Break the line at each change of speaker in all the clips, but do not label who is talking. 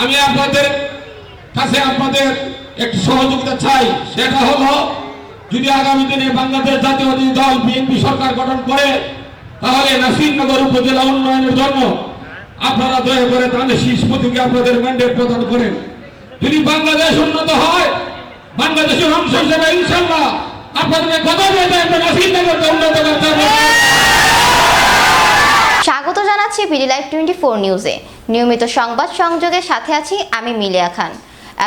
আমি আপনাদের কাছে আপনাদের একটু সহযোগিতা চাই। সেটা হলো, যদি আগামী দিনে বাংলাদেশ জাতীয়বাদী দল বিএনপি সরকার গঠন করে, তাহলে নাসিরনগর উপজেলা উন্নয়নের জন্য আপনারা দয়া করে তাহলে শীষ প্রতীকে আপনাদের ম্যান্ডেট প্রদান করেন। যদি বাংলাদেশ উন্নত হয়, বাংলাদেশের অংশ হিসেবে ইনশাল্লাহ আপনাদের কথা নাসিরনগরকে উন্নত করতে হবে।
জানাচ্ছি বিডি লাইভ টোয়েন্টি ফোর নিউজে। নিয়মিত সংবাদ সংযোগের সাথে আছি আমি মিলিয়া খান।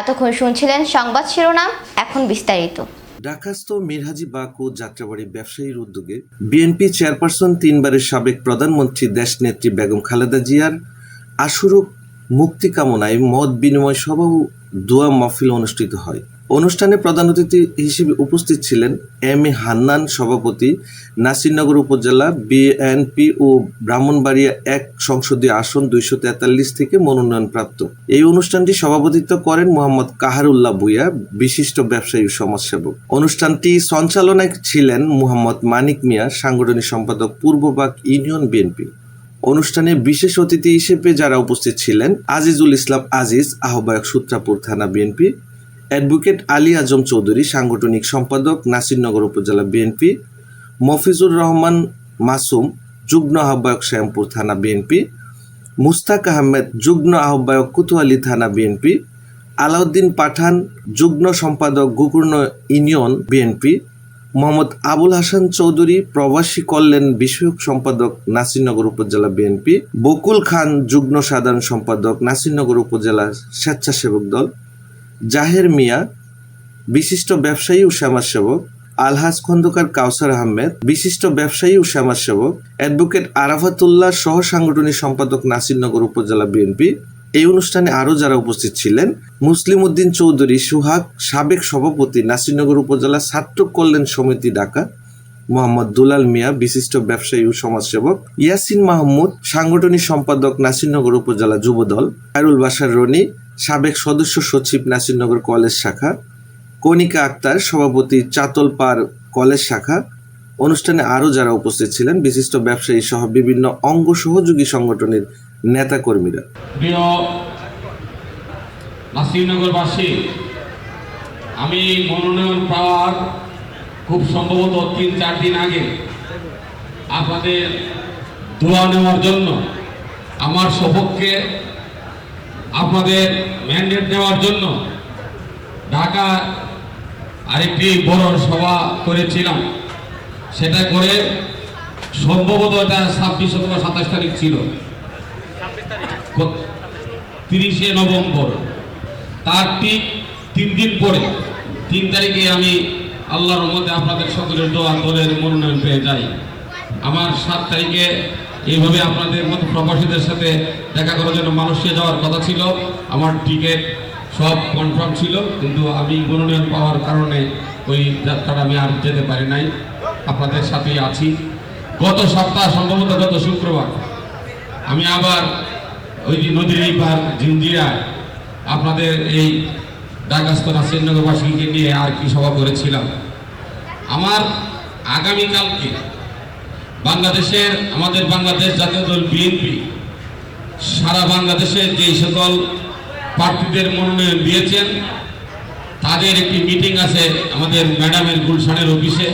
এতক্ষণ শুনছিলেন সংবাদ শিরোনাম, এখন বিস্তারিত।
ঢাকাস্থ মিরহাজি ও যাত্রাবাড়ি ব্যবসায়ীর উদ্যোগে বিএনপি চেয়ারপারসন তিনবারের সাবেক প্রধানমন্ত্রী দেশনেত্রী বেগম খালেদা জিয়ার আশুরূপ মুক্তি কামনায় মত বিনিময় সভা ও দোয়া মাহফিল অনুষ্ঠিত হয়। অনুষ্ঠানে প্রধান অতিথি হিসেবে উপস্থিত ছিলেন এম এ হান্নান সভাপতি, নাসিরনগর উপজেলা, বিএনপি ও ব্রাহ্মণবাড়িয়া এক সংসদীয় আসন দুইশো তেতাল্লিশ থেকে মনোনয়নপ্রাপ্ত। এই অনুষ্ঠানটি সভাপতিত্ব করেন মোহাম্মদ কাহারুল্লাহ ভুইয়া, বিশিষ্ট ব্যবসায়ী সমাজসেবক। অনুষ্ঠানটি সঞ্চালনায় ছিলেন মোহাম্মদ মানিক মিয়া, সাংগঠনিক সম্পাদক পূর্ববাগ ইউনিয়ন বিএনপি। অনুষ্ঠানে বিশেষ অতিথি হিসেবে যারা উপস্থিত ছিলেন, আজিজুল ইসলাম আজিজ, আহ্বায়ক সূত্রাপুর থানা বিএনপি অ্যাডভোকেট আলী আজম চৌধুরী, সাংগঠনিক সম্পাদক নাসিরনগর উপজেলা বিএনপি, মফিজুর রহমান মাসুম, যুগ্ম আহ্বায়ক শ্যামপুর থানা বিএনপি, মুস্তাক আহমেদ, যুগ্ম আহ্বায়ক কুতুয়ালি থানা বিএনপি, আলাউদ্দিন পাঠান, যুগ্ম সম্পাদক গোকর্ণ ইউনিয়ন বিএনপি, মোহাম্মদ আবুল হাসান চৌধুরী, প্রবাসী কল্যাণ বিষয়ক সম্পাদক নাসিরনগর উপজেলা বিএনপি, বকুল খান, যুগ্ম সাধারণ সম্পাদক নাসিরনগর উপজেলা স্বেচ্ছাসেবক দল জাহের মিয়া, বিশিষ্ট ব্যবসায়ী ও সমাজসেবক, আলহাজ খন্দকার কাউসার আহমেদ, বিশিষ্ট ব্যবসায়ী ও সমাজসেবক, অ্যাডভোকেট আরাফাতুল্লাহ সহ সাংগঠনিক সম্পাদক নাসিরনগর উপজেলা বিএনপি। এই অনুষ্ঠানে আরও যারা উপস্থিত ছিলেন, মুসলিম উদ্দিন চৌধুরী, সুহাগ সাবেক সভাপতি, নাসিরনগর উপজেলা ছাত্র কল্যাণ সমিতি, ঢাকা, মোহাম্মদ দুলাল মিয়া, বিশিষ্ট ব্যবসায়ী ও সমাজসেবক, ইয়াসিন মাহমুদ, সাংগঠনিক সম্পাদক, নাসিরনগর উপজেলা যুবদল, খায়রুল বাসার রনি সাবেক সদস্য সচিব নাসিরনগর কলেজ শাখা, কণিকা আক্তার সভাপতি চাতলপাড় কলেজ শাখা, অনুষ্ঠানে আরও যারা উপস্থিত ছিলেন, বিশিষ্ট ব্যবসায়ী সহ বিভিন্ন অঙ্গ সহযোগী সংগঠনের নেতাকর্মীরা।
নাসিরনগরবাসী, আমি মনোনয়ন পাওয়ার খুব সম্ভবত তিন চার দিন আগে আপনাদের দোয়া নেওয়ার জন্য আমার সপক্ষে আপনাদের ম্যান্ডেট নেওয়ার জন্য ঢাকা আরেকটি বড় সভা করেছিলাম। সেটা করে সম্ভবত এটা ছাব্বিশ অথবা সাতাশ তারিখ ছিল। তিরিশে নভেম্বর। তার ঠিক তিন দিন পরে, তিন তারিখে আমি আল্লাহর মধ্যে আপনাদের সকলের দোয়া দলের মনোনয়ন পেয়ে যাই। আমার সাত তারিখে এইভাবে আপনাদের মতো প্রবাসীদের সাথে দেখা করার জন্য মালয়েশিয়া যাওয়ার কথা ছিল। আমার টিকিট সব কনফার্ম ছিল, কিন্তু আমি মনোনয়ন পাওয়ার কারণে ওই যাত্রাটা আমি আর যেতে পারি নাই। আপনাদের সাথেই আছি। গত সপ্তাহ সম্ভবত গত শুক্রবার আমি আবার ওই যে নদীর এই পার ঝিঞ্জিরায় আপনাদের এই ঢাকাস্থ নাসিরনগরবাসীকে নিয়ে আর কি সভা করেছিলাম। আমার আগামীকালকে বাংলাদেশের, আমাদের বাংলাদেশ জাতীয় দল বিএনপি, সারা বাংলাদেশের যে সকল প্রার্থীদের মনোনয়ন দিয়েছেন, তাদের একটি মিটিং আছে আমাদের ম্যাডামের গুলশানের অফিসে।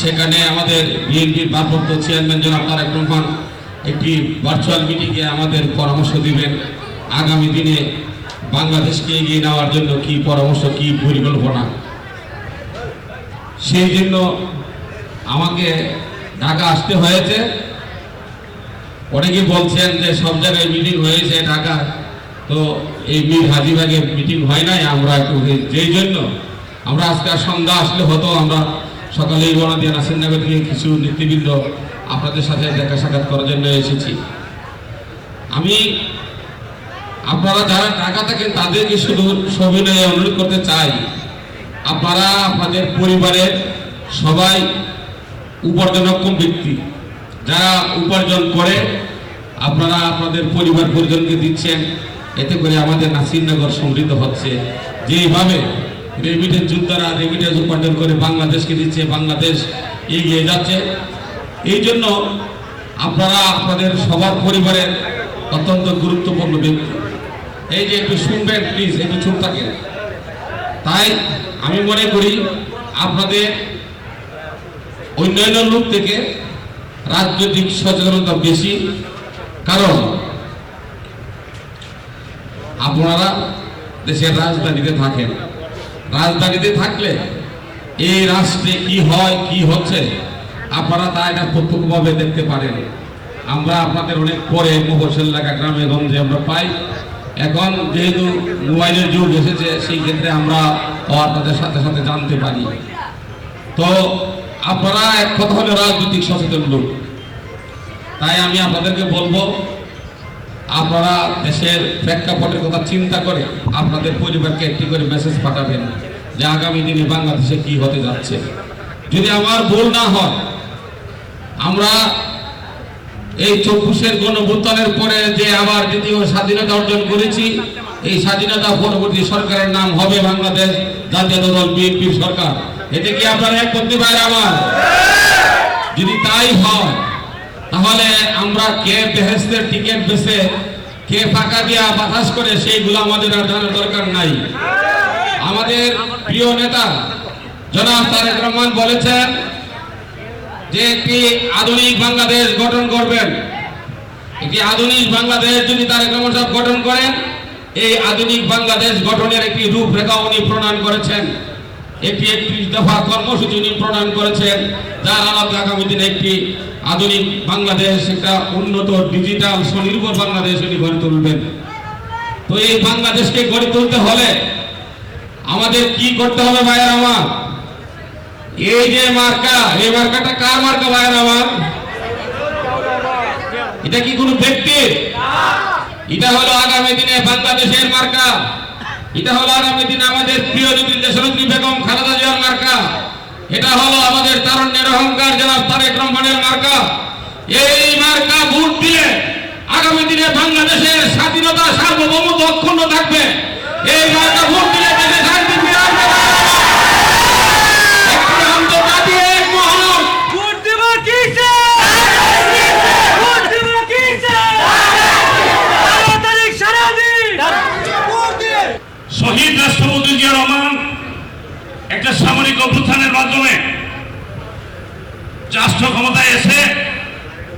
সেখানে আমাদের বিএনপির ভারপ্রাপ্ত চেয়ারম্যান জনাব তারেক রহমান একটি ভার্চুয়াল মিটিংয়ে আমাদের পরামর্শ দিবেন, আগামী দিনে বাংলাদেশকে এগিয়ে নেওয়ার জন্য কি পরামর্শ, কি পরিকল্পনা। সেই জন্য আমাকে ঢাকা আসতে হয়েছে। অনেকে বলছেন যে সব জায়গায় মিটিং হয়েছে ঢাকা। তো এই মীর হাজিবাগে মিটিং হয় নাই আমরা যেই জন্য। আমরা আজকে সন্ধ্যা আসলে হতো, আমরা সকালেই রওনা দিয়ে নাসিরনগর থেকে কিছু নেতৃবৃন্দ আপনাদের সাথে দেখা সাক্ষাৎ করার জন্য এসেছি। আমি আপনারা যারা টাকা থাকেন তাদেরকে শুধু সবিনয়ে অনুরোধ করতে চাই, আপনারা, আপনাদের পরিবারের সবাই উপার্জনক্ষম ব্যক্তি। যারা উপার্জন করে, আপনারা আপনাদের পরিবার পরিজনকে দিচ্ছেন, এতে করে আমাদের নাসিরনগর সমৃদ্ধ হচ্ছে। যেইভাবে রেমিটেন্স যোদ্ধারা রেমিটেন্স উপার্জন করে বাংলাদেশকে দিচ্ছে, বাংলাদেশ এগিয়ে যাচ্ছে। এই জন্য আপনারা আপনাদের সবার পরিবারের অত্যন্ত গুরুত্বপূর্ণ ব্যক্তি। এই যে একটু শুনবেন, প্লিজ, একটু চুপ থাকেন। তাই আমি মনে করি, আপনাদের অন্যান্য লোক থেকে রাজনৈতিক সচেতনতা বেশি। কারণ আপনারা দেশের রাজধানীতে থাকেন। রাজধানীতে থাকলে এই রাষ্ট্রে কি হয়, কি হচ্ছে, আপনারা তা এটা প্রত্যক্ষভাবে দেখতে পারেন। আমরা আপনাদের অনেক পরে মফসল এলাকা গ্রামে গঞ্জে আমরা পাই। এখন যেহেতু মোবাইলের যুগ এসেছে, সেই ক্ষেত্রে আমরা আপনাদের সাথে সাথে জানতে পারি। তো আপনারা এক কথা হলে রাজনৈতিক সচেতন লোক। তাই আমি আপনাদেরকে বলব, আপনারা দেশের প্রেক্ষাপটের কথা চিন্তা করে আপনাদের পরিবারকে একটি করে মেসেজ পাঠাবেন যে আগামী দিনে বাংলাদেশে কি হতে যাচ্ছে। যদি আমার ভুল না হয়, আমরা এই চব্বিশের গণভুত্থানের পরে যে আবার দ্বিতীয় স্বাধীনতা অর্জন করেছি, এই স্বাধীনতা পরবর্তী সরকারের নাম হবে বাংলাদেশ জাতীয় দল বিএনপির সরকার। এতে কি আপনারা এক করতে পারে আমার যদি তাই হয়, তাহলে আমরা কে বেহেস্তের টিকিট বেছে, কে ফাঁকা দিয়া বাতাস করে সেইগুলো আমাদের আর জানার দরকার নাই। আমাদের প্রিয় নেতা জনাব তারেক রহমান বলেছেন যে একটি আধুনিক বাংলাদেশ গঠন করবেন। একটি আধুনিক বাংলাদেশ যদি তারেক রহমান সাহেব গঠন করেন, এই আধুনিক বাংলাদেশ গঠনের একটি রূপরেখা উনি প্রণয়ন করেছেন। একটি একত্রিশ দফা কর্মসূচি উনি প্রণয়ন করেছেন, যার আলোকে আগামী দিনে একটি আধুনিক বাংলাদেশ, একটা উন্নত ডিজিটাল স্বনির্ভর বাংলাদেশ উনি গড়ে তুলবেন। তো এই বাংলাদেশকে গড়ে তুলতে হলে আমাদের কি করতে হবে ভাইয়ের আমার? এই যে মার্কা, এই মার্কাটা কার মার্কা ভাইয়ের আমার? এটা কি কোনো ব্যক্তির এটা হলো আগামী দিনে বাংলাদেশের মার্কা। এটা হলো আগামী দিনে আমাদের প্রিয় নীতি দেশরত্রী বেগম এটা হলো আমাদের তারুণ্যের অহংকার জেলার তারেক রহমানের মার্কা। এই মার্কা ভোট দিয়ে আগামী দিনে বাংলাদেশের স্বাধীনতা সার্বভৌমত্ব অক্ষুণ্ণ থাকবে। এই মার্কা ভোট দিলে দেশে শান্তি ফিরে আসবে একটি আন্তর্জাতিক এক মহল
ভোট দেব কিসে ভোট দেব কিসে বারো তারিখ সারাদিন
শহীদ রাষ্ট্রপতি জিয়া রহমান একটা সামরিক অভ্যুত্থানের মাধ্যমে রাষ্ট্র ক্ষমতায় এসে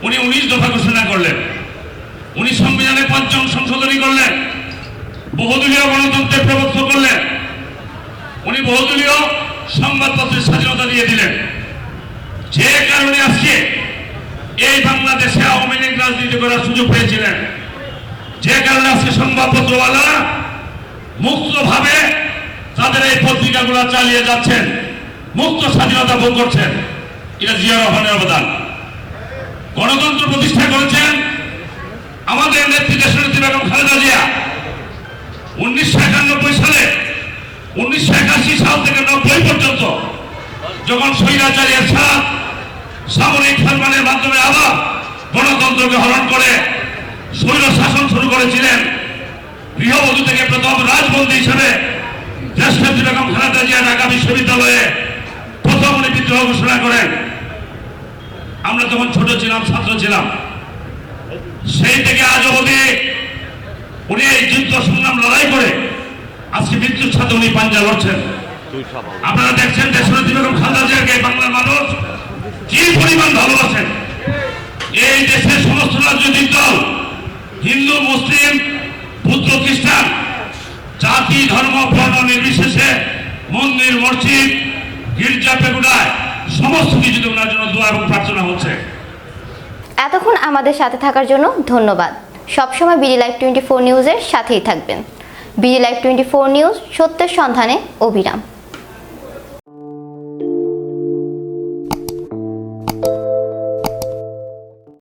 উনি উনিশ দফা ঘোষণা করলেন। উনি সংবিধানে পঞ্চম সংশোধনী করলেন। বহুদলীয় গণতন্ত্রের প্রবর্তন করলেন। উনি বহুদলীয় সংবাদপত্রের স্বাধীনতা দিয়ে দিলেন। যে কারণে আজকে এই বাংলাদেশে আওয়ামী লীগ রাজনীতি করার সুযোগ পেয়েছিলেন। যে কারণে আজকে সংবাদপত্রওয়ালারা মুক্তভাবে তাদের এই পত্রিকাগুলো চালিয়ে যাচ্ছেন, মুক্ত স্বাধীনতা ভোগ করছেন। এটা জিয়া রহমানের অবদান। গণতন্ত্র প্রতিষ্ঠা করেছেন আমাদের নেত্রী দেশনেত্রী বেগম খালেদা জিয়া। উনিশশো একানব্বই সালে, উনিশশো একাশি সাল থেকে নব্বই পর্যন্ত যখন স্বৈরাচার্যের সাথ সামরিক ফেরমানের মাধ্যমে আবার গণতন্ত্রকে হরণ করে স্বৈর শাসন শুরু করেছিলেন, গৃহবধূ থেকে প্রথম রাজবন্দী হিসেবে দেশনেত্রী বেগম খালেদা জিয়া ঢাকা বিশ্ববিদ্যালয়ে প্রথম উনি বিদ্রোহ ঘোষণা করেন। আমরা তখন ছোট ছিলাম ছাত্র ছিলাম সেই থেকে আজ অবধি উনি এই যুদ্ধ সংগ্রাম লড়াই করে আজকে মৃত্যুর সাথে উনি পাঞ্জা লড়ছেন। আপনারা দেখছেন দেশনেত্রী
আমাদের সাথে থাকার জন্য ধন্যবাদ। সবসময় বিডি লাইভ টোয়েন্টি ফোর নিউজের সাথেই থাকবেন। BD live twenty four news সত্যের সন্ধানে অবিরাম